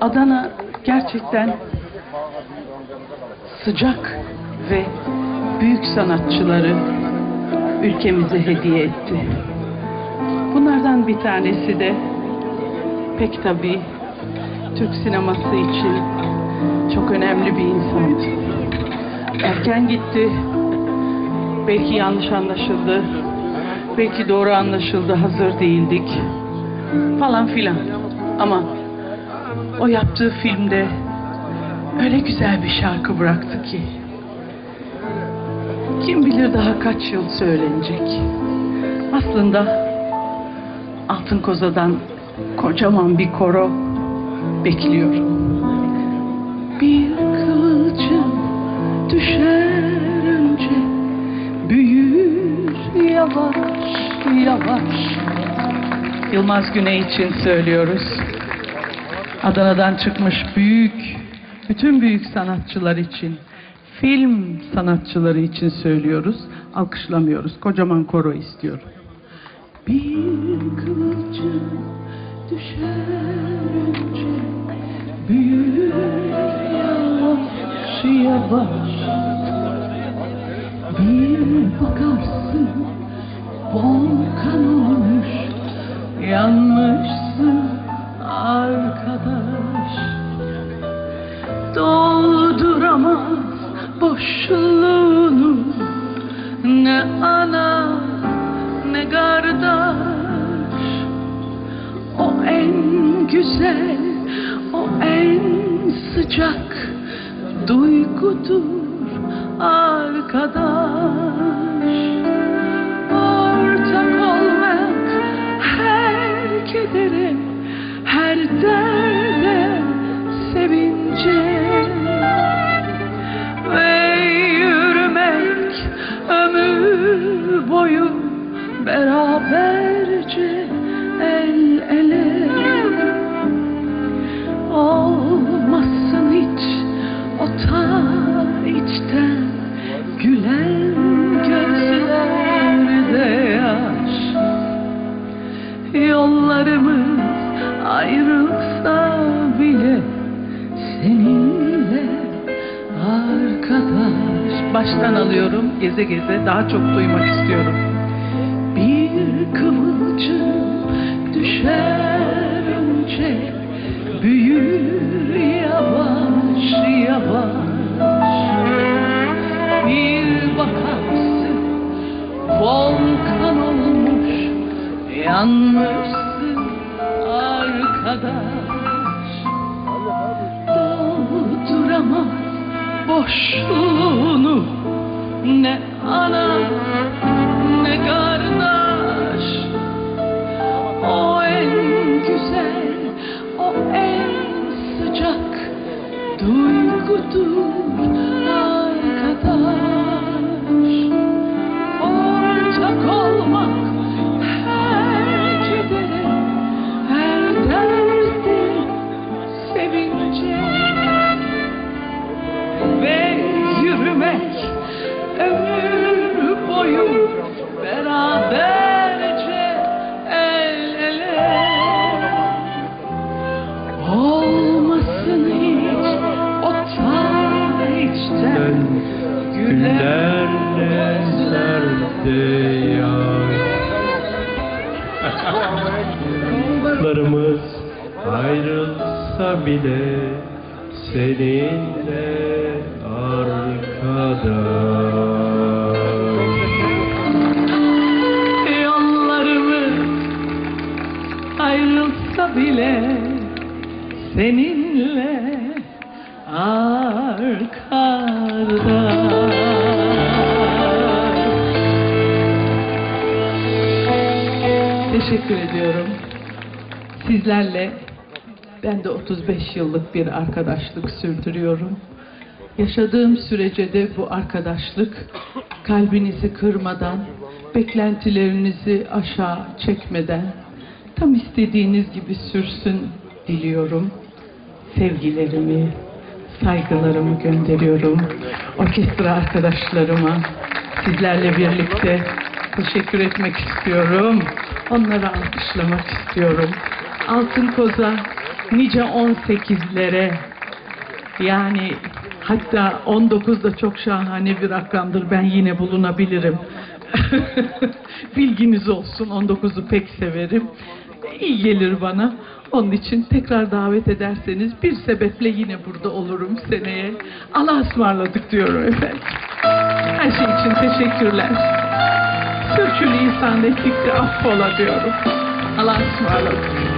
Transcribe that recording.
Adana gerçekten sıcak ve büyük sanatçıları ülkemize hediye etti. Bunlardan bir tanesi de pek tabii Türk sineması için çok önemli bir insandı. Erken gitti. Belki yanlış anlaşıldı. Belki doğru anlaşıldı. Hazır değildik. Falan filan. Ama o yaptığı filmde öyle güzel bir şarkı bıraktı ki. Kim bilir daha kaç yıl söylenecek. Aslında Altın Koza'dan kocaman bir koro bekliyorum. Bir kılıcım düşer önce büyür yavaş yavaş. Yılmaz Güney için söylüyoruz. Adana'dan çıkmış büyük, bütün büyük sanatçılar için, film sanatçıları için söylüyoruz. Alkışlamıyoruz. Kocaman koro istiyorum. Bir kılıcım düşer önce büyür yavaş yavaş bir bakarsın volkan olmuş yanmışsın güzel o en sıcak duygudur arkadaş. Ortak olmak her kedere her derde sevince. Ve yürümek ömür boyu beraberce el ele baştan alıyorum geze geze daha çok duymak istiyorum. Bir kıvılcım düşer önce büyür yavaş yavaş. Bir bakarsın volkan olmuş yanmışsın arkadaş. Dolduramaz boşluğunu ne ana ne kardeş. O en güzel o en sıcak duygudur güler Günlerlerde yağar Yollarımız ayrılsa bile Seninle arkadaş ayrılsa bile seninle arkada. Teşekkür ediyorum. Sizlerle ben de 35 yıllık bir arkadaşlık sürdürüyorum. Yaşadığım sürece de bu arkadaşlık kalbinizi kırmadan, beklentilerinizi aşağı çekmeden tam istediğiniz gibi sürsün diliyorum. Sevgilerimi, saygılarımı gönderiyorum. Orkestra arkadaşlarıma sizlerle birlikte teşekkür etmek istiyorum. Onları alkışlamak istiyorum. Altın Koza nice 18'lere yani hatta 19 da çok şahane bir rakamdır. Ben yine bulunabilirim. Bilginiz olsun. 19'u pek severim. İyi gelir bana. Onun için tekrar davet ederseniz bir sebeple yine burada olurum seneye. Allah'a ısmarladık diyorum efendim. Her şey için teşekkürler. Sürçülisan ettikçe affola diyorum. Allah'a ısmarladık.